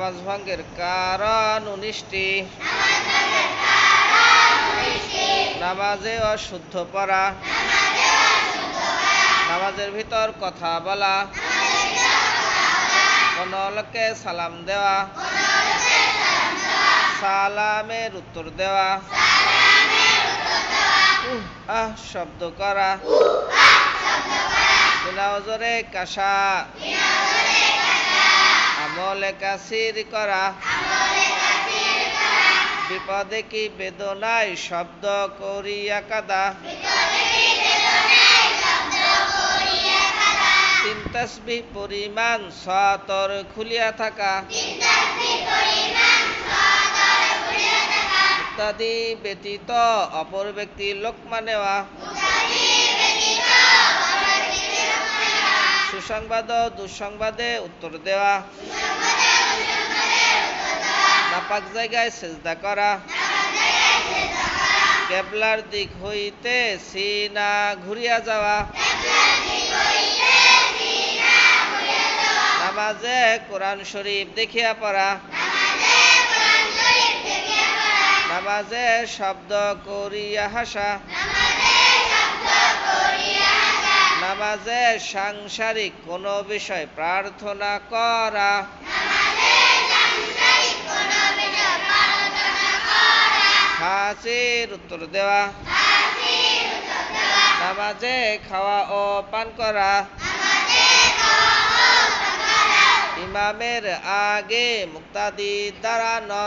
নামাজ ভঙ্গের কারণ উনিশটি। নামাজে অশুদ্ধ পড়া। নামাজের ভিতর কথা বলা। কোন লোককে সালাম দেওয়া। সালামের উত্তর দেওয়া। আহ, শব্দ করা। বিনা ওজরে কাশা। আমলে কাসির করা। বিপদে কি বেদনায় শব্দ করিয়া কাদা। তিন তসবি পরিমাণ সতর খুলিয়া থাকা। ইত্যাদি ব্যতীত অপর ব্যক্তি লোকমা নেওয়া সুসংবাদ ও দুঃসংবাদে উত্তর দেওয়া। নাপাক জায়গায় সেজদা করা। কেবলার দিক হইতে সিনা ঘুরিয়া যাওয়া। নামাজে কোরআন শরীফ দেখিয়া পড়া। নামাজে শব্দ করিয়া হাসা। নামাজে সাংসারিক কোনো বিষয় প্রার্থনা করা। উত্তর দেওয়া। নামাজে খাওয়া ও পান করা। ইমামের আগে মুক্তাদি দাঁড়ানো।